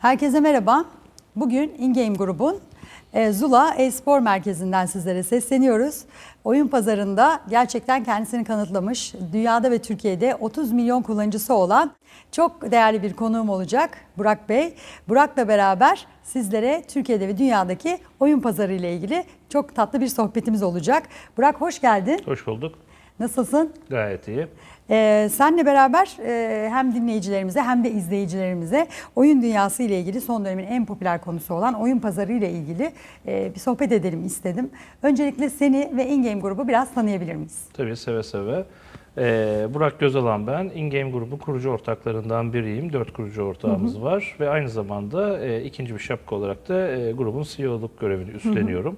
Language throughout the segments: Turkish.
Herkese merhaba. Bugün InGame grubun e, Zula e-spor merkezinden sizlere sesleniyoruz. Oyun pazarında gerçekten kendisini kanıtlamış, dünyada ve Türkiye'de 30 milyon kullanıcısı olan çok değerli bir konuğum olacak Burak Bey. Burak'la beraber sizlere Türkiye'de ve dünyadaki oyun pazarı ile ilgili çok tatlı bir sohbetimiz olacak. Burak hoş geldin. Hoş bulduk. Nasılsın? Gayet iyi. Ee, senle beraber e, hem dinleyicilerimize hem de izleyicilerimize oyun dünyası ile ilgili son dönemin en popüler konusu olan oyun pazarı ile ilgili e, bir sohbet edelim istedim. Öncelikle seni ve InGame grubu biraz tanıyabilir miyiz? Tabii seve seve. Ee, Burak Gözalan ben. InGame grubu kurucu ortaklarından biriyim. Dört kurucu ortağımız var. Ve aynı zamanda e, ikinci bir şapka olarak da e, grubun CEO'luk görevini üstleniyorum.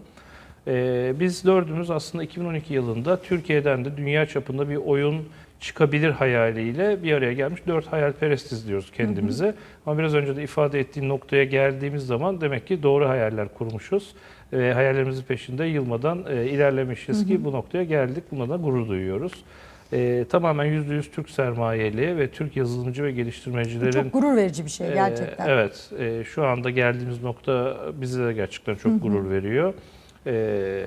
Ee, biz dördümüz aslında 2012 yılında Türkiye'den de dünya çapında bir oyun çıkabilir hayaliyle bir araya gelmiş dört hayalperestiz diyoruz kendimize. Ama biraz önce de ifade ettiğim noktaya geldiğimiz zaman demek ki doğru hayaller kurmuşuz. Ve hayallerimizin peşinde yılmadan e, ilerlemişiz ki bu noktaya geldik. Buna da gurur duyuyoruz. E, tamamen %100 Türk sermayeli ve Türk yazılımcı ve geliştirmecilerin çok gurur verici bir şey ee, gerçekten. Evet, e, şu anda geldiğimiz nokta bize de gerçekten çok gurur veriyor. Ee,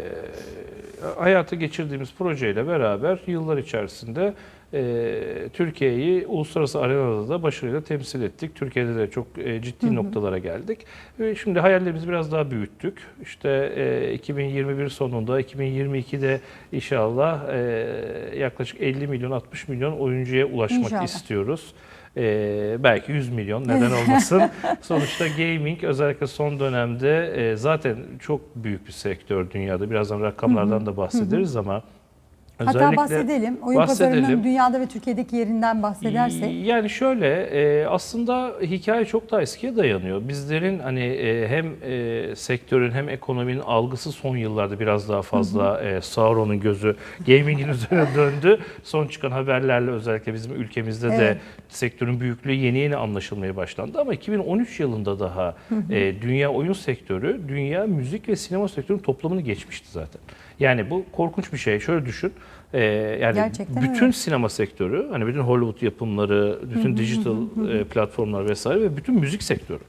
hayata geçirdiğimiz projeyle beraber yıllar içerisinde e, Türkiye'yi uluslararası arenada da başarıyla temsil ettik. Türkiye'de de çok e, ciddi noktalara geldik. Ve şimdi hayallerimizi biraz daha büyüttük. İşte e, 2021 sonunda, 2022'de inşallah e, yaklaşık 50 milyon, 60 milyon oyuncuya ulaşmak İnşallah. istiyoruz. Ee, belki 100 milyon neden olmasın. Sonuçta gaming özellikle son dönemde e, zaten çok büyük bir sektör dünyada. Birazdan rakamlardan da bahsederiz ama Hatta bahsedelim. Oyun pazarının bahsedelim. dünyada ve Türkiye'deki yerinden bahsedersek. Yani şöyle e, aslında hikaye çok daha eskiye dayanıyor. Bizlerin hani e, hem e, sektörün hem ekonominin algısı son yıllarda biraz daha fazla e, Sauron'un gözü gaming'in üzerine döndü. Son çıkan haberlerle özellikle bizim ülkemizde de Evet. sektörün büyüklüğü yeni yeni anlaşılmaya başlandı. Ama 2013 yılında daha e, dünya oyun sektörü, dünya müzik ve sinema sektörünün toplamını geçmişti zaten. Yani bu korkunç bir şey. Şöyle düşün. e, yani Gerçekten bütün öyle. sinema sektörü, hani bütün Hollywood yapımları, bütün dijital e, platformlar vesaire ve bütün müzik sektörü.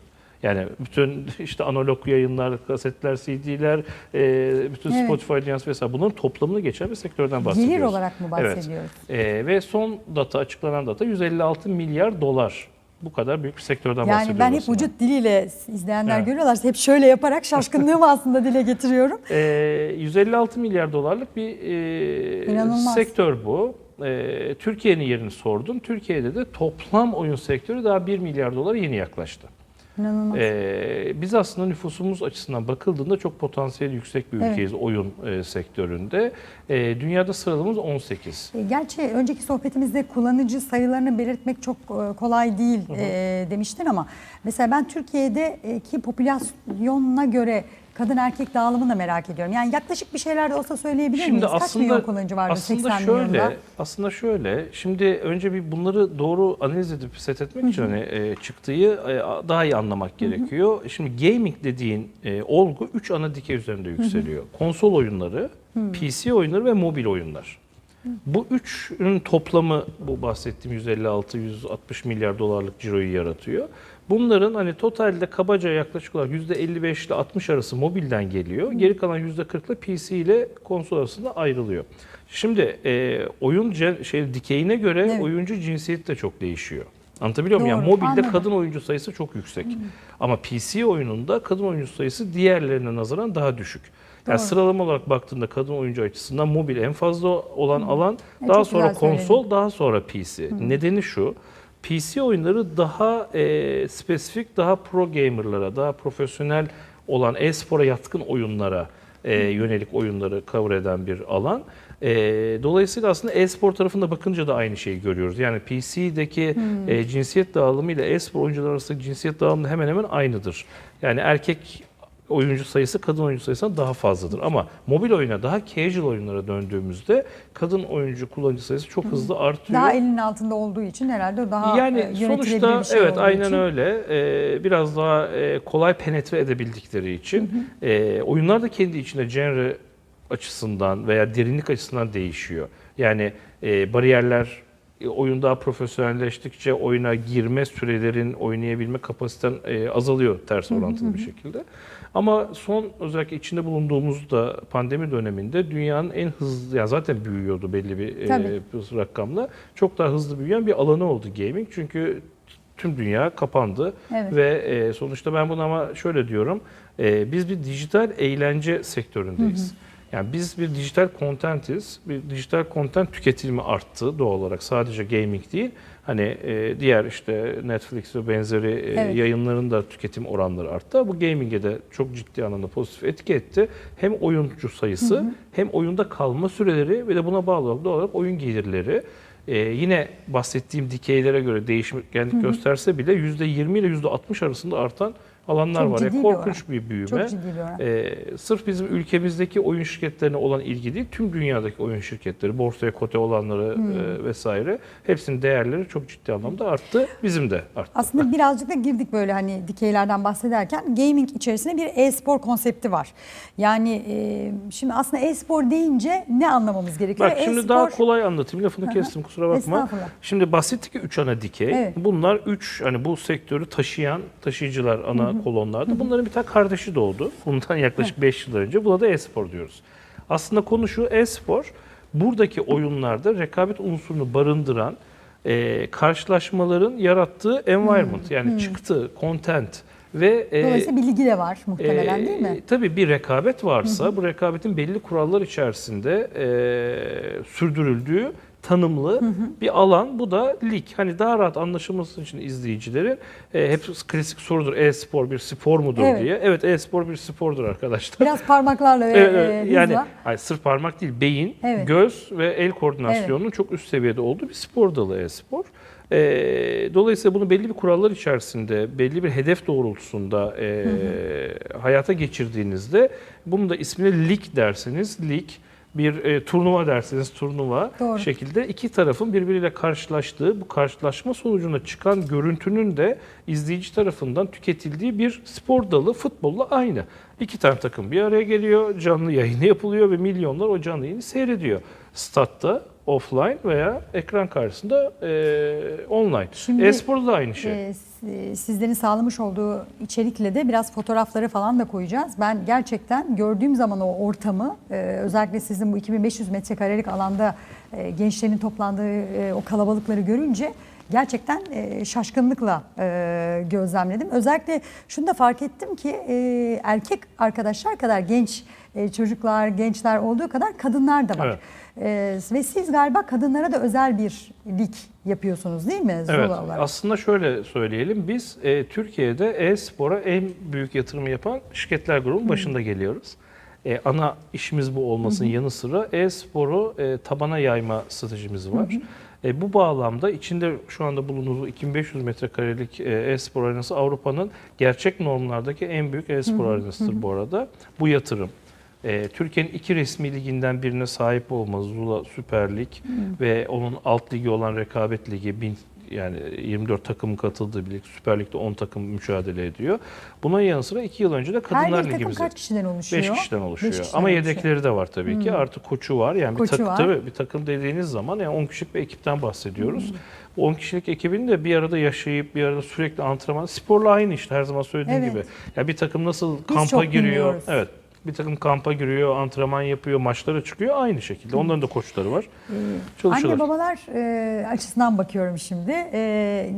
Yani bütün işte analog yayınlar, kasetler, CD'ler, e, bütün Evet. Spotify dünyası vesaire bunların toplamını geçen bir sektörden bahsediyoruz. Gelir olarak mı Evet. bahsediyoruz? E, ve son data açıklanan data 156 milyar dolar. Bu kadar büyük bir sektörden Yani bahsediyoruz. ben hep aslında. vücut diliyle izleyenler Evet. görüyorlarsa hep şöyle yaparak şaşkınlığımı aslında dile getiriyorum. E, 156 milyar dolarlık bir e, İnanılmaz. sektör bu. E, Türkiye'nin yerini sordum. Türkiye'de de toplam oyun sektörü daha 1 milyar dolara yeni yaklaştı. İnanılmaz. Ee, biz aslında nüfusumuz açısından bakıldığında çok potansiyeli yüksek bir Evet. ülkeyiz oyun e, sektöründe. E, dünyada sıralamamız 18. E, Gerçi önceki sohbetimizde kullanıcı sayılarını belirtmek çok e, kolay değil e, demiştin ama mesela ben Türkiye'deki popülasyonuna göre kadın erkek dağılımını da merak ediyorum. Yani yaklaşık bir şeyler de olsa söyleyebilir miyiz? Kaç milyon kullanıcı vardır aslında 80 şöyle, milyonda? aslında şöyle. Şimdi önce bir bunları doğru analiz edip set etmek için hani e, çıktığı e, daha iyi anlamak gerekiyor. Şimdi gaming dediğin e, olgu 3 ana dikey üzerinde yükseliyor. Konsol oyunları, PC oyunları ve mobil oyunlar. Bu üçünün toplamı bu bahsettiğim 156-160 milyar dolarlık ciroyu yaratıyor. Bunların hani totalde kabaca yaklaşık olarak %55 ile 60 arası mobilden geliyor. Geri kalan %40 ile PC ile konsol arasında ayrılıyor. Şimdi e, oyun şey dikeyine göre Evet. oyuncu cinsiyeti de çok değişiyor. Anlatabiliyor muyum? Yani mobilde anladım. kadın oyuncu sayısı çok yüksek. Ama PC oyununda kadın oyuncu sayısı diğerlerine nazaran daha düşük. Yani sıralama olarak baktığında kadın oyuncu açısından mobil en fazla olan alan, E, daha sonra konsol, daha sonra PC. Nedeni şu. PC oyunları daha e, spesifik, daha pro gamerlara, daha profesyonel olan e-spora yatkın oyunlara e, yönelik oyunları cover eden bir alan. E, dolayısıyla aslında e-spor tarafında bakınca da aynı şeyi görüyoruz. Yani PC'deki e, cinsiyet dağılımı ile e-spor oyuncular arasındaki cinsiyet dağılımı hemen hemen aynıdır. Yani erkek oyuncu sayısı kadın oyuncu sayısından daha fazladır. Ama mobil oyuna daha casual oyunlara döndüğümüzde kadın oyuncu kullanıcı sayısı çok hızlı artıyor. Daha elinin altında olduğu için herhalde daha yani e, yönetilebilir sonuçta bir şey evet aynen için. öyle. Ee, biraz daha e, kolay penetre edebildikleri için e, oyunlar da kendi içinde genre açısından veya derinlik açısından değişiyor. Yani e, bariyerler e, oyun daha profesyonelleştikçe oyuna girme sürelerin, oynayabilme kapasiten e, azalıyor ters orantılı bir şekilde. Ama son özellikle içinde bulunduğumuz da pandemi döneminde dünyanın en hızlı, yani zaten büyüyordu belli bir e, Tabii. rakamla. Çok daha hızlı büyüyen bir alanı oldu gaming. Çünkü tüm dünya kapandı Evet. ve e, sonuçta ben bunu ama şöyle diyorum. e, biz bir dijital eğlence sektöründeyiz. Yani biz bir dijital contentiz. Bir dijital content tüketimi arttı doğal olarak. Sadece gaming değil. Hani e, diğer işte Netflix ve benzeri e, Evet. yayınların da tüketim oranları arttı. Bu gaming'e de çok ciddi anlamda pozitif etki etti. Hem oyuncu sayısı hem oyunda kalma süreleri ve de buna bağlı olarak doğal olarak oyun gelirleri. Ee, yine bahsettiğim dikeylere göre değişkenlik gösterse bile %20 ile %60 arasında artan alanlar Çok var. ciddi Yani bir korkunç bir büyüme. Çok ciddi bir oran. Ee, sırf bizim ülkemizdeki oyun şirketlerine olan ilgi değil, tüm dünyadaki oyun şirketleri, borsaya kote olanları Hmm. e, vesaire hepsinin değerleri çok ciddi anlamda arttı. Bizim de arttı. Aslında birazcık da girdik böyle hani dikeylerden bahsederken gaming içerisinde bir e-spor konsepti var. Yani e, şimdi aslında e-spor deyince ne anlamamız gerekiyor? Bak şimdi E-spor- daha kolay anlatayım. Lafını kestim kusura bakma. Şimdi bahsettik ki 3 ana dikey. Evet. Bunlar 3 hani bu sektörü taşıyan taşıyıcılar ana kolonlarda. Bunların bir tane kardeşi doğdu. Bundan yaklaşık 5 yıl önce. Buna da e-spor diyoruz. Aslında konu şu e-spor buradaki oyunlarda rekabet unsurunu barındıran e, karşılaşmaların yarattığı environment yani çıktı, content ve e, Dolayısıyla bilgi de var muhtemelen ee, değil mi? Tabii bir rekabet varsa bu rekabetin belli kurallar içerisinde e, sürdürüldüğü tanımlı bir alan. Bu da lig. Hani daha rahat anlaşılması için izleyicilerin e, hep klasik sorudur e-spor bir spor mudur Evet. diye. Evet e-spor bir spordur arkadaşlar. Biraz parmaklarla ve Evet, e, evet. hızla. yani hayır, sırf parmak değil, beyin, Evet. göz ve el koordinasyonunun çok üst seviyede olduğu bir spor dalı e-spor. Ee, dolayısıyla bunu belli bir kurallar içerisinde, belli bir hedef doğrultusunda e, hayata geçirdiğinizde bunun da ismine lig derseniz lig, bir e, turnuva derseniz turnuva Doğru. şekilde iki tarafın birbiriyle karşılaştığı, bu karşılaşma sonucunda çıkan görüntünün de izleyici tarafından tüketildiği bir spor dalı futbolla aynı. İki tane takım bir araya geliyor, canlı yayını yapılıyor ve milyonlar o canlı yayını seyrediyor. Statta, offline veya ekran karşısında e, online. E-sporda da aynı şey. e, sizlerin sağlamış olduğu içerikle de biraz fotoğrafları falan da koyacağız. Ben gerçekten gördüğüm zaman o ortamı e, özellikle sizin bu 2500 metrekarelik alanda e, gençlerin toplandığı e, o kalabalıkları görünce gerçekten e, şaşkınlıkla e, gözlemledim. Özellikle şunu da fark ettim ki e, erkek arkadaşlar kadar genç e, çocuklar, gençler olduğu kadar kadınlar da var. Evet. E, ve siz galiba kadınlara da özel bir lig yapıyorsunuz değil mi? Zula Evet, olarak. aslında şöyle söyleyelim. Biz e, Türkiye'de e-spora en büyük yatırımı yapan şirketler grubunun başında geliyoruz. E, ana işimiz bu olmasının yanı sıra e-sporu e, tabana yayma stratejimiz var. E, bu bağlamda içinde şu anda bulunduğu 2500 metrekarelik e, e-spor arenası Avrupa'nın gerçek normlardaki en büyük e-spor arenasıdır bu arada. Bu yatırım. E, Türkiye'nin iki resmi liginden birine sahip olması Zula Süper Lig ve onun alt ligi olan Rekabet Ligi bin yani 24 takımın katıldığı bir lig. Süper Lig'de 10 takım mücadele ediyor. Buna yanı sıra 2 yıl önce de Her Kadınlar takım Ligimizi kaç kişiden oluşuyor? 5 kişiden oluşuyor. Beş kişiden Ama oluşuyor. yedekleri de var tabii ki. Artı koçu var. Yani Koçu bir takım var. tabii bir takım dediğiniz zaman yani 10 kişilik bir ekipten bahsediyoruz. Bu 10 kişilik ekibin de bir arada yaşayıp bir arada sürekli antrenman sporla aynı işte her zaman söylediğim Evet. gibi. Ya bir takım nasıl Biz kampa giriyor. bilmiyoruz. Evet. Bir takım kampa giriyor, antrenman yapıyor, maçlara çıkıyor aynı şekilde. Onların da koçları var. Çalışıyorlar. Anne babalar e, açısından bakıyorum şimdi. E,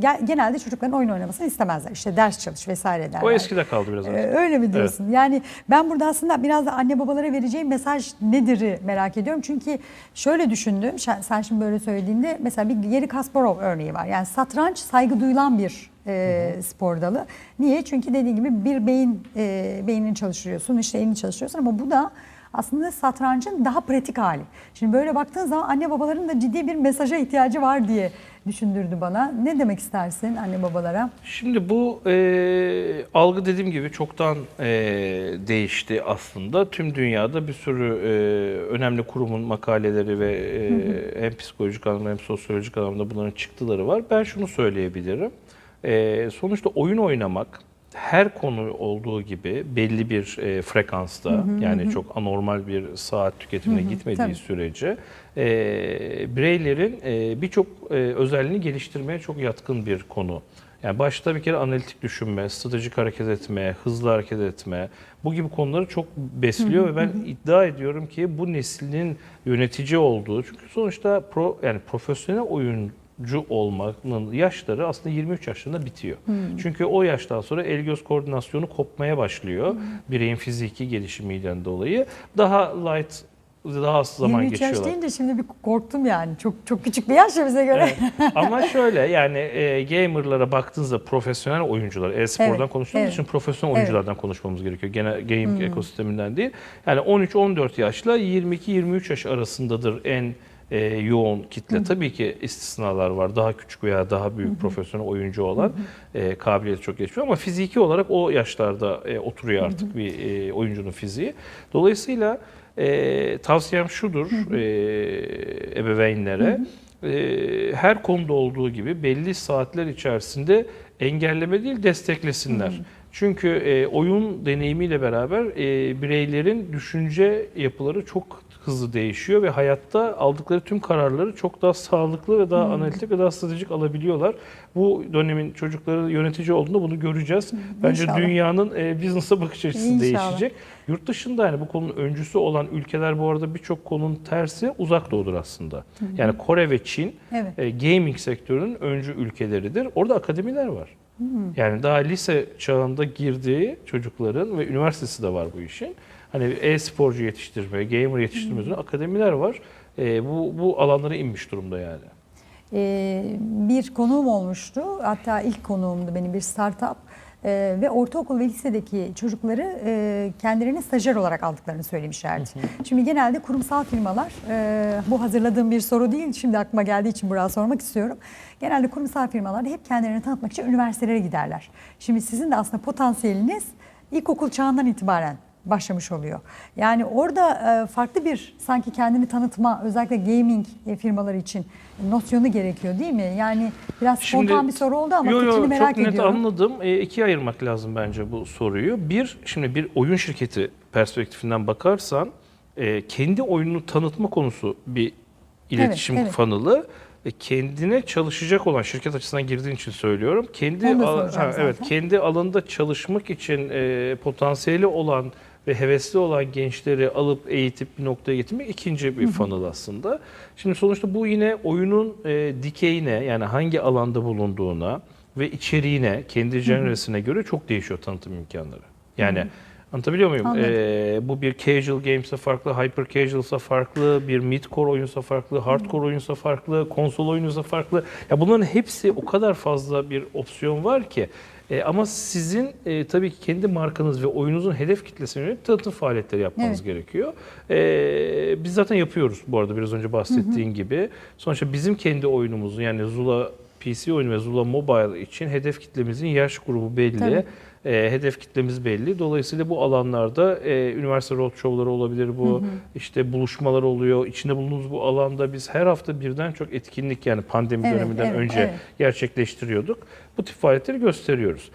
ge- genelde çocukların oyun oynamasını istemezler. İşte ders çalış vesaire derler. O eskide kaldı biraz E, artık. öyle mi diyorsun? Yani ben burada aslında biraz da anne babalara vereceğim mesaj nedir'i merak ediyorum. Çünkü şöyle düşündüm. Sen şimdi böyle söylediğinde mesela bir Yeri Kasparov örneği var. Yani satranç saygı duyulan bir e, spor dalı. Niye? Çünkü dediğin gibi bir beyin e, beynini çalıştırıyorsun, işte elini çalıştırıyorsun ama bu da aslında satrancın daha pratik hali. Şimdi böyle baktığın zaman anne babaların da ciddi bir mesaja ihtiyacı var diye düşündürdü bana. Ne demek istersin anne babalara? Şimdi bu e, algı dediğim gibi çoktan e, değişti aslında. Tüm dünyada bir sürü e, önemli kurumun makaleleri ve e, hem psikolojik anlamda hem sosyolojik anlamda bunların çıktıları var. Ben şunu söyleyebilirim. E, sonuçta oyun oynamak her konu olduğu gibi belli bir e, frekansta yani çok anormal bir saat tüketimine gitmediği tabii. sürece e, bireylerin e, birçok e, özelliğini geliştirmeye çok yatkın bir konu. Yani başta bir kere analitik düşünme, stratejik hareket etme, hızlı hareket etme bu gibi konuları çok besliyor ve ben iddia ediyorum ki bu neslin yönetici olduğu çünkü sonuçta pro yani profesyonel oyuncu olmanın yaşları aslında 23 yaşlarında bitiyor. Çünkü o yaştan sonra el göz koordinasyonu kopmaya başlıyor bireyin fiziki gelişimiyle dolayı. Daha light daha az zaman 23 yaş geçiyorlar. deyince şimdi bir korktum yani. Çok çok küçük bir yaş ya bize göre. Evet. Ama şöyle yani e, gamerlara baktığınızda profesyonel oyuncular, e-spordan Evet, konuştuğumuz evet. için profesyonel oyunculardan konuşmamız gerekiyor. Gene game Hmm. ekosisteminden değil. Yani 13-14 yaşla 22-23 yaş arasındadır en e, yoğun kitle. Tabii ki istisnalar var. Daha küçük veya daha büyük profesyonel oyuncu olan e, kabiliyeti çok geçmiyor ama fiziki olarak o yaşlarda e, oturuyor artık bir e, oyuncunun fiziği. Dolayısıyla e, tavsiyem şudur e, ebeveynlere. E, her konuda olduğu gibi belli saatler içerisinde engelleme değil desteklesinler. Çünkü e, oyun deneyimiyle beraber e, bireylerin düşünce yapıları çok hızlı değişiyor ve hayatta aldıkları tüm kararları çok daha sağlıklı ve daha analitik ve daha stratejik alabiliyorlar. Bu dönemin çocukları yönetici olduğunda bunu göreceğiz. Bence İnşallah. dünyanın e, business'a bakış açısı İnşallah. değişecek. Yurt dışında yani bu konunun öncüsü olan ülkeler bu arada birçok konunun tersi uzak doğudur aslında. Yani Kore ve Çin Evet. e, gaming sektörünün öncü ülkeleridir. Orada akademiler var. Yani daha lise çağında girdiği çocukların ve üniversitesi de var bu işin. Hani e-sporcu yetiştirme, gamer yetiştirme üzerine akademiler var. E, bu, bu alanlara inmiş durumda yani. Ee, bir konuğum olmuştu. Hatta ilk konuğumdu benim bir startup. Ee, ve ortaokul ve lisedeki çocukları e, kendilerini stajyer olarak aldıklarını söylemişlerdi. Şimdi genelde kurumsal firmalar, e, bu hazırladığım bir soru değil, şimdi aklıma geldiği için buraya sormak istiyorum. Genelde kurumsal firmalar hep kendilerini tanıtmak için üniversitelere giderler. Şimdi sizin de aslında potansiyeliniz ilkokul çağından itibaren başlamış oluyor. Yani orada e, farklı bir sanki kendini tanıtma özellikle gaming e, firmaları için nosyonu gerekiyor değil mi? Yani biraz spontan bir soru oldu ama yo, yo, merak çok net ediyorum. anladım. E, ikiye ayırmak lazım bence bu soruyu. Bir, şimdi bir oyun şirketi perspektifinden bakarsan e, kendi oyununu tanıtma konusu bir iletişim evet. funnel'ı. E, kendine çalışacak olan şirket açısından girdiğin için söylüyorum. Kendi soracağım evet kendi alanında çalışmak için e, potansiyeli olan ve hevesli olan gençleri alıp eğitip bir noktaya getirmek ikinci bir funnel aslında. Şimdi sonuçta bu yine oyunun e, dikeyine yani hangi alanda bulunduğuna ve içeriğine, kendi genresine göre çok değişiyor tanıtım imkanları. Yani anlatabiliyor muyum? Anladım. E, bu bir casual games'e farklı, hyper casual'sa farklı, bir mid-core oyunsa farklı, hardcore oyunsa farklı, konsol oyunsa farklı. Ya bunların hepsi o kadar fazla bir opsiyon var ki e, ama sizin e, tabii ki kendi markanız ve oyununuzun hedef kitlesine yönelik tanıtım faaliyetleri yapmanız Evet. gerekiyor. E, biz zaten yapıyoruz bu arada biraz önce bahsettiğin gibi. Sonuçta bizim kendi oyunumuzu yani Zula PC oyunu ve Zula Mobile için hedef kitlemizin yaş grubu belli. Tabii. E, hedef kitlemiz belli. Dolayısıyla bu alanlarda e, üniversite roadshow'ları olabilir bu. işte buluşmalar oluyor. İçinde bulunduğumuz bu alanda biz her hafta birden çok etkinlik yani pandemi Evet, döneminden evet, önce evet. gerçekleştiriyorduk. Bu tip faaliyetleri gösteriyoruz.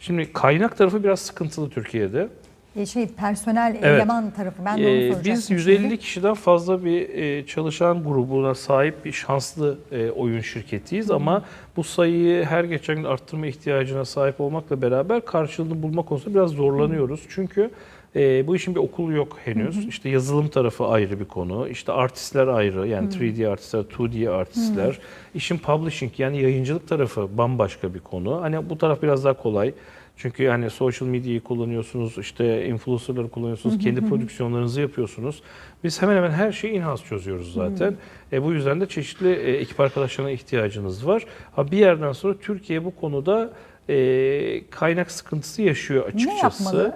Şimdi kaynak tarafı biraz sıkıntılı Türkiye'de. E, şey personel Evet. eleman tarafı ben de onu Ee, soracaktım. biz şimdi. 150 kişiden fazla bir e, çalışan grubuna sahip bir şanslı e, oyun şirketiyiz ama bu sayıyı her geçen gün arttırma ihtiyacına sahip olmakla beraber karşılığını bulma konusunda biraz zorlanıyoruz. Çünkü e, bu işin bir okulu yok henüz. İşte yazılım tarafı ayrı bir konu. İşte artistler ayrı yani 3D artistler, 2D artistler. İşin publishing yani yayıncılık tarafı bambaşka bir konu. Hani bu taraf biraz daha kolay. Çünkü yani social medyayı kullanıyorsunuz, işte influencerları kullanıyorsunuz, kendi prodüksiyonlarınızı yapıyorsunuz. Biz hemen hemen her şeyi in-house çözüyoruz zaten. E, bu yüzden de çeşitli e, ekip arkadaşlarına ihtiyacınız var. Ha bir yerden sonra Türkiye bu konuda e, kaynak sıkıntısı yaşıyor açıkçası. Ne yapmalı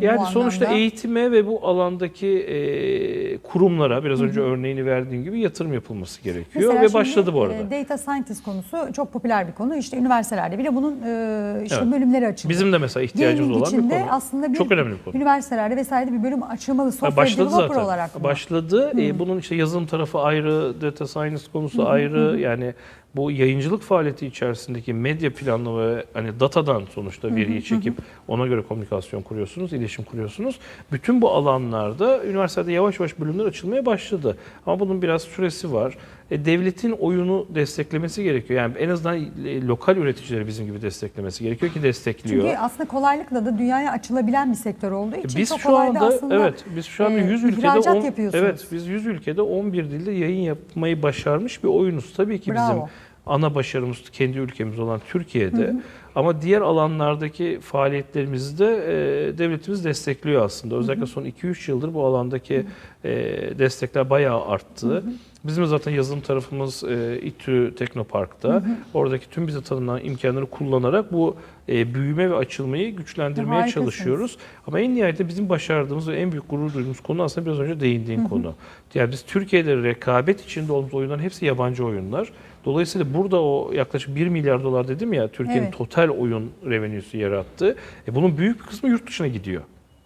e, Yani sonuçta anlamda? eğitime ve bu alandaki e, kurumlara biraz önce örneğini verdiğim gibi yatırım yapılması gerekiyor Mesela ve başladı bu arada. e, Data scientist konusu çok popüler bir konu. İşte üniversitelerde bile bunun e, işte Evet. bölümleri açıldı. Bizim de mesela ihtiyacımız Gaming olan bir konu. aslında bir Çok önemli bir konu. üniversitelerde vesairede bir bölüm açılmalı. Ha, Software Başladı developer zaten. olarak mı? Başladı. Ee, bunun işte yazılım tarafı ayrı, data science konusu ayrı. Yani bu yayıncılık faaliyeti içerisindeki medya planlama ve hani datadan sonuçta veriyi çekip ona göre komünikasyon kuruyorsunuz, iletişim kuruyorsunuz. Bütün bu alanlarda üniversitede yavaş yavaş bölümler açılmaya başladı. Ama bunun biraz süresi var. E, devletin oyunu desteklemesi gerekiyor. Yani en azından e, lokal üreticileri bizim gibi desteklemesi gerekiyor ki destekliyor. Çünkü aslında kolaylıkla da dünyaya açılabilen bir sektör olduğu için Biz çok şu anda aslında evet biz şu anda e, 100 ülkede on- evet biz 100 ülkede 11 dilde yayın yapmayı başarmış bir oyunuz. Tabii ki bizim Bravo. ana başarımız kendi ülkemiz olan Türkiye'de. Ama diğer alanlardaki faaliyetlerimizi de e, devletimiz destekliyor aslında. Özellikle son 2-3 yıldır bu alandaki e, destekler bayağı arttı. Bizim zaten yazılım tarafımız e, İTÜ Teknopark'ta. Oradaki tüm bize tanınan imkanları kullanarak bu e, büyüme ve açılmayı güçlendirmeye Harikasınız. çalışıyoruz. Ama en nihayetinde bizim başardığımız ve en büyük gurur duyduğumuz konu aslında biraz önce değindiğin konu. Yani biz Türkiye'de rekabet içinde olduğumuz oyunların hepsi yabancı oyunlar. Dolayısıyla burada o yaklaşık 1 milyar dolar dedim ya Türkiye'nin Evet. total oyun revenue'su yarattı. E bunun büyük bir kısmı yurt dışına gidiyor.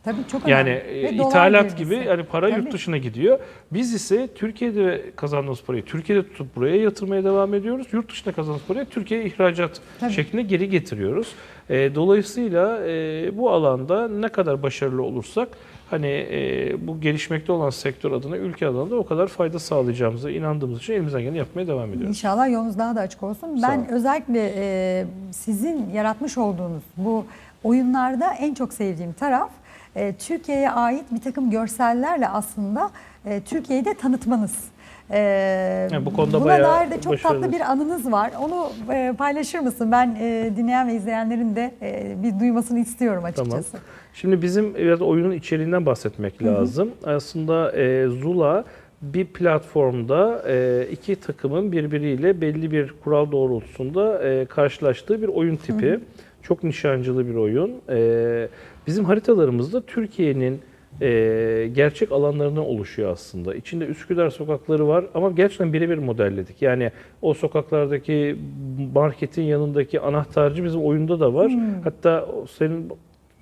Tabii çok Yani önemli. e, Ve dolar ithalat gibi yani para Tabii. yurt dışına gidiyor. Biz ise Türkiye'de kazandığımız parayı Türkiye'de tutup buraya yatırmaya devam ediyoruz. Yurt dışında kazandığımız parayı Türkiye'ye ihracat Tabii. şeklinde geri getiriyoruz. E, dolayısıyla e, bu alanda ne kadar başarılı olursak hani e, bu gelişmekte olan sektör adına, ülke adına da o kadar fayda sağlayacağımıza inandığımız için elimizden geleni yapmaya devam ediyoruz. İnşallah yolunuz daha da açık olsun. Sağ Ben olun. özellikle e, sizin yaratmış olduğunuz bu oyunlarda en çok sevdiğim taraf e, Türkiye'ye ait bir takım görsellerle aslında e, Türkiye'yi de tanıtmanız. E, Yani bu konuda buna dair de çok tatlı bir anınız var. Onu e, paylaşır mısın? Ben e, dinleyen ve izleyenlerin de e, bir duymasını istiyorum açıkçası. Şimdi bizim biraz oyunun içeriğinden bahsetmek lazım. Aslında e, Zula bir platformda e, iki takımın birbiriyle belli bir kural doğrultusunda e, karşılaştığı bir oyun tipi. Çok nişancılı bir oyun. E, bizim haritalarımızda Türkiye'nin e, gerçek alanlarından oluşuyor aslında. İçinde Üsküdar sokakları var ama gerçekten birebir modelledik. Yani o sokaklardaki marketin yanındaki anahtarcı bizim oyunda da var. Hatta o senin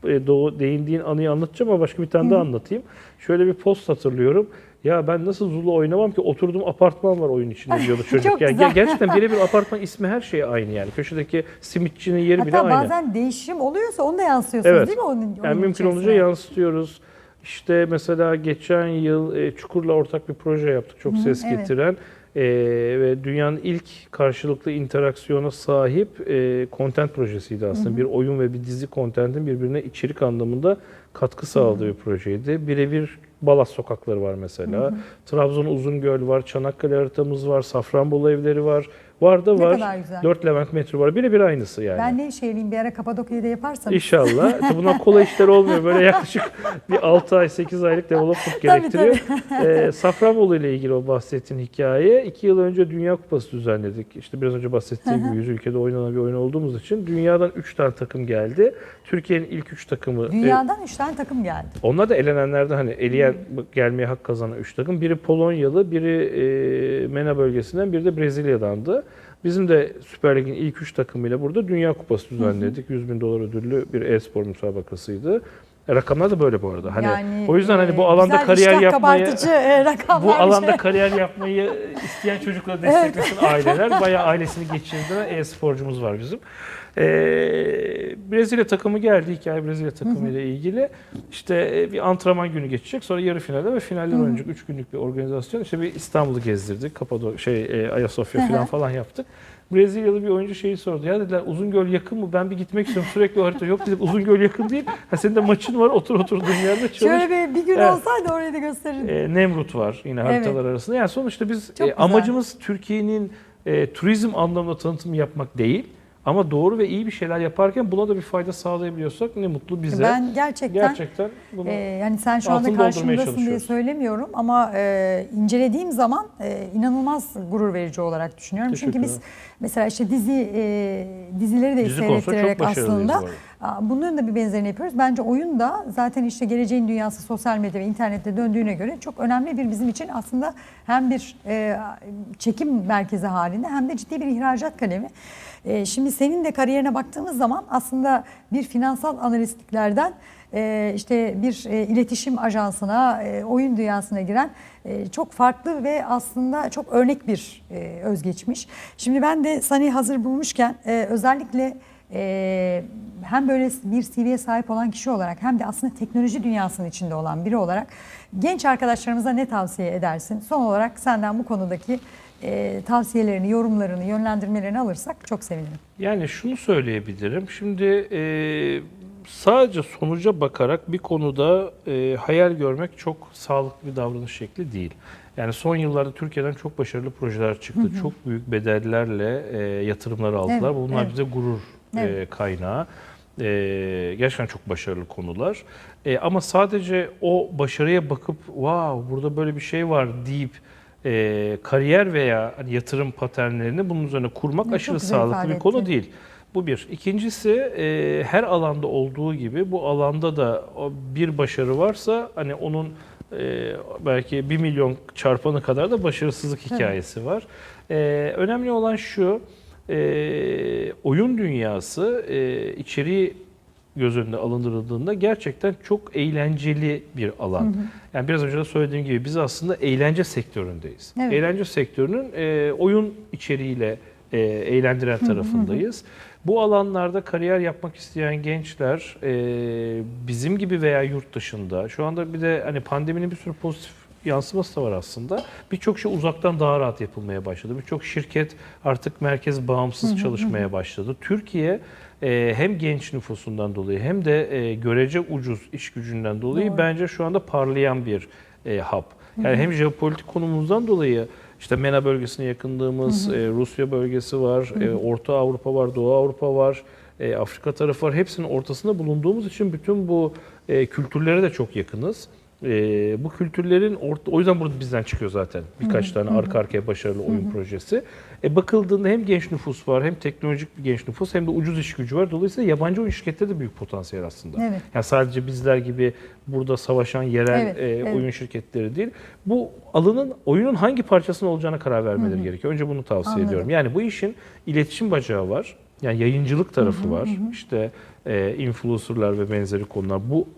e, doğu, değindiğin anıyı anlatacağım ama başka bir tane daha anlatayım. Şöyle bir post hatırlıyorum. Ya ben nasıl Zulu oynamam ki oturdum apartman var oyun içinde diyordu çocuk. Çok yani güzel. ger- gerçekten birebir apartman ismi her şey aynı yani. Köşedeki simitçinin yeri bile Hatta aynı. bazen değişim oluyorsa onu da yansıtıyorsunuz Evet. değil mi? Onun, Yani oyunun mümkün olunca yansıtıyoruz. İşte mesela geçen yıl e, Çukur'la ortak bir proje yaptık. Çok Hı, ses evet. getiren e, ve dünyanın ilk karşılıklı interaksiyona sahip e, content projesiydi aslında. Bir oyun ve bir dizi contentin birbirine içerik anlamında katkı sağladığı bir projeydi. Birebir Balas sokakları var mesela. Trabzon Uzungöl var, Çanakkale haritamız var, Safranbolu evleri var. Var da Ne var. kadar güzel. 4 Levent metro var. Birebir aynısı yani. Ben Nevşehirliyim bir ara Kapadokya'yı da yaparsanız. İnşallah. Tabii Bunlar kolay işler olmuyor. Böyle yaklaşık bir 6 ay 8 aylık development gerektiriyor. Ee, Safranbolu ile ilgili o bahsettiğin hikaye. 2 yıl önce Dünya Kupası düzenledik. İşte biraz önce bahsettiğim gibi 100 ülkede oynanan bir oyun olduğumuz için dünyadan 3 tane takım geldi. Türkiye'nin ilk 3 takımı. e, Dünyadan 3 tane takım geldi. onlar da elenenlerde hani eleyen gelmeye hak kazanan 3 takım. Biri Polonyalı, biri e, MENA bölgesinden, biri de Brezilya'dandı. Bizim de Süper Lig'in ilk 3 takımıyla burada Dünya Kupası düzenledik. 100 bin dolar ödüllü bir e-spor müsabakasıydı. E, rakamlar da böyle bu arada. Hani yani, o yüzden hani e, bu alanda güzel kariyer yapmayı e, bu bir alanda şey. kariyer yapmayı isteyen çocukları desteklesin aileler. Bayağı ailesini geçirdiren e-sporcumuz var bizim. Ee, Brezilya takımı geldi. Hikaye Brezilya takımı ile ilgili. İşte e, bir antrenman günü geçecek. Sonra yarı finalde ve finaller oynayacak. 3 günlük bir organizasyon. İşte bir İstanbul'u gezdirdik. Kapadokya, şey, e, Ayasofya falan falan yaptık. Brezilyalı bir oyuncu şeyi sordu. Ya dediler Uzungöl yakın mı? Ben bir gitmek istiyorum. Sürekli o harita. Yok dedik Uzungöl yakın değil. Ha, senin de maçın var. Otur oturduğun yerde çalış. Şöyle bir, bir gün Evet. olsaydı orayı da gösterin. E, Nemrut var yine haritalar arasında. Yani sonuçta biz Çok e, amacımız Türkiye'nin e, turizm anlamında tanıtım yapmak değil. Ama doğru ve iyi bir şeyler yaparken buna da bir fayda sağlayabiliyorsak ne mutlu bize. ben gerçekten, Gerçekten bunu e, yani sen şu anda karşımdasın diye söylemiyorum ama e, incelediğim zaman e, inanılmaz gurur verici olarak düşünüyorum. Çünkü biz mesela işte dizi e, dizileri de dizi seyrettirerek aslında Bunların da bir benzerini yapıyoruz. Bence oyun da zaten işte geleceğin dünyası sosyal medya ve internette döndüğüne göre çok önemli bir bizim için aslında hem bir e, çekim merkezi halinde hem de ciddi bir ihracat kalemi. E, şimdi senin de kariyerine baktığımız zaman aslında bir finansal analistliklerden e, işte bir e, iletişim ajansına, e, oyun dünyasına giren e, çok farklı ve aslında çok örnek bir e, özgeçmiş. Şimdi ben de seni hazır bulmuşken e, özellikle e, hem böyle bir CV'ye sahip olan kişi olarak hem de aslında teknoloji dünyasının içinde olan biri olarak genç arkadaşlarımıza ne tavsiye edersin? Son olarak senden bu konudaki e, tavsiyelerini, yorumlarını, yönlendirmelerini alırsak çok sevinirim. Yani şunu söyleyebilirim. Şimdi e, sadece sonuca bakarak bir konuda e, hayal görmek çok sağlıklı bir davranış şekli değil. Yani son yıllarda Türkiye'den çok başarılı projeler çıktı. Çok büyük bedellerle e, yatırımlar aldılar. Evet, Bunlar evet. bize gurur e, Evet. kaynağı. E, gerçekten çok başarılı konular. E, ama sadece o başarıya bakıp wow burada böyle bir şey var deyip e, kariyer veya hani yatırım paternlerini bunun üzerine kurmak Evet, çok aşırı sağlıklı bir konu değil. Bu bir. İkincisi e, her alanda olduğu gibi bu alanda da bir başarı varsa hani onun e, belki bir milyon çarpanı kadar da başarısızlık hikayesi var. E, önemli olan şu e, oyun dünyası e, içeriği göz önüne alındırıldığında gerçekten çok eğlenceli bir alan. Yani biraz önce de söylediğim gibi biz aslında eğlence sektöründeyiz. Evet. Eğlence sektörünün e, oyun içeriğiyle e, eğlendiren tarafındayız. Bu alanlarda kariyer yapmak isteyen gençler e, bizim gibi veya yurt dışında şu anda bir de hani pandeminin bir sürü pozitif yansıması da var aslında. Birçok şey uzaktan daha rahat yapılmaya başladı. Birçok şirket artık merkez bağımsız çalışmaya başladı. Türkiye hem genç nüfusundan dolayı hem de e, görece ucuz iş gücünden dolayı Doğru. bence şu anda parlayan bir e, hub. Yani hem jeopolitik konumumuzdan dolayı işte MENA bölgesine yakındığımız e, Rusya bölgesi var, e, Orta Avrupa var, Doğu Avrupa var, e, Afrika tarafı var. Hepsinin ortasında bulunduğumuz için bütün bu e, kültürlere de çok yakınız. E, bu kültürlerin orta, o yüzden burada bizden çıkıyor zaten birkaç tane arka arkaya başarılı oyun projesi. E, bakıldığında hem genç nüfus var, hem teknolojik bir genç nüfus, hem de ucuz iş gücü var. Dolayısıyla yabancı oyun şirketleri de büyük potansiyel aslında. Evet. Yani sadece bizler gibi burada savaşan yerel Evet, e, evet. oyun şirketleri değil. Bu alanın oyunun hangi parçasının olacağına karar vermeleri gerekiyor. Önce bunu tavsiye Anladım. ediyorum. Yani bu işin iletişim bacağı var. Yani yayıncılık tarafı var. İşte e, influencerlar ve benzeri konular. Bu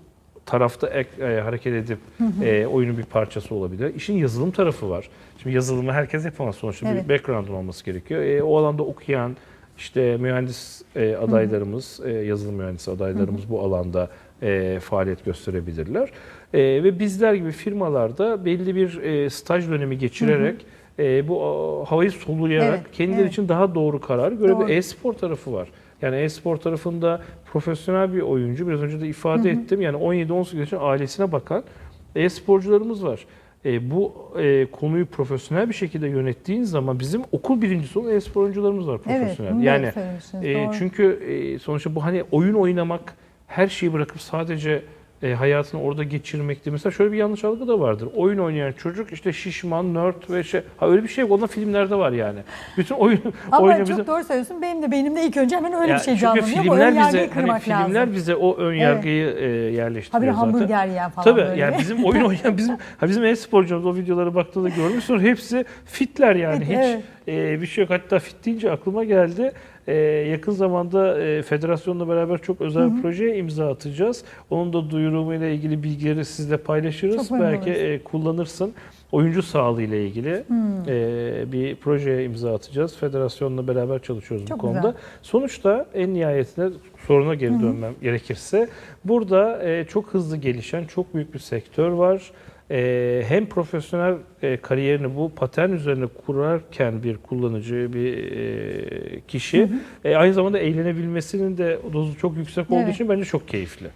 tarafta ek- e, hareket edip e, oyunun bir parçası olabilir. İşin yazılım tarafı var. Şimdi yazılımı herkes yapamaz sonuçta Evet. bir background'un olması gerekiyor. E, o alanda okuyan işte mühendis e, adaylarımız, e, yazılım mühendisi adaylarımız bu alanda e, faaliyet gösterebilirler. E, ve bizler gibi firmalarda belli bir e, staj dönemi geçirerek e, bu havayı soluyarak Evet, kendileri evet. için daha doğru karar göre Doğru. bir e-spor tarafı var. Yani e-spor tarafında profesyonel bir oyuncu biraz önce de ifade ettim. Yani 17-18 yaşında ailesine bakan e-sporcularımız var. E, bu e, konuyu profesyonel bir şekilde yönettiğin zaman bizim okul birincisi olan e-spor oyuncularımız var Evet, profesyonel. da yani e, doğru. çünkü e, sonuçta bu hani oyun oynamak her şeyi bırakıp sadece e, hayatını orada geçirmekti. Mesela şöyle bir yanlış algı da vardır. Oyun oynayan çocuk işte şişman, nerd ve şey. Ha öyle bir şey yok. Ondan filmlerde var yani. Bütün oyun Ama oynayan çok bizim- doğru söylüyorsun. Benim de beynimde ilk önce hemen öyle Ya bir şey çünkü canlanıyor. Bu filmler yargıyı bize hani filmler lazım. bize o ön yargıyı e, Habire yerleştiriyor zaten. hamburger yiyen falan Tabii böyle. yani bizim oyun oynayan bizim ha bizim e-sporcularımız o videolara baktığında görmüşsünüz hepsi fitler yani Fit, hiç evet. e, bir şey yok. Hatta fit deyince aklıma geldi. E, yakın zamanda e, federasyonla beraber çok özel bir projeye imza atacağız. Onun da duyurumuyla ilgili bilgileri sizle paylaşırız. Çok Belki e, kullanırsın. Oyuncu sağlığı ile ilgili e, bir projeye imza atacağız. Federasyonla beraber çalışıyoruz Çok bu konuda. güzel. Sonuçta en nihayetinde soruna geri dönmem gerekirse burada e, çok hızlı gelişen çok büyük bir sektör var. E, hem profesyonel e, kariyerini bu patern üzerine kurarken bir kullanıcı, bir e, kişi e, aynı zamanda eğlenebilmesinin de dozu çok yüksek olduğu Evet. için bence çok keyifli.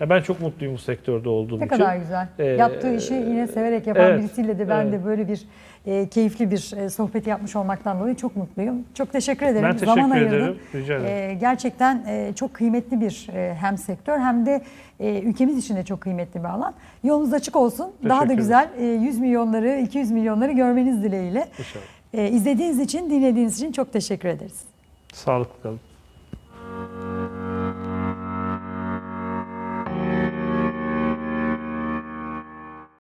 Ya ben çok mutluyum bu sektörde olduğum Ne için. kadar güzel. Ee, Yaptığı işi yine severek yapan evet, birisiyle de ben evet. de böyle bir e, keyifli bir e, sohbet yapmış olmaktan dolayı çok mutluyum. Çok teşekkür ederim. Ben teşekkür Zaman ayırdın. ederim. Rica ederim. E, gerçekten e, çok kıymetli bir e, hem sektör hem de e, ülkemiz için de çok kıymetli bir alan. Yolunuz açık olsun. Daha da Teşekkür güzel e, 100 milyonları, 200 milyonları görmeniz dileğiyle. İnşallah. E, izlediğiniz için, dinlediğiniz için çok teşekkür ederiz. Sağlıklı kalın.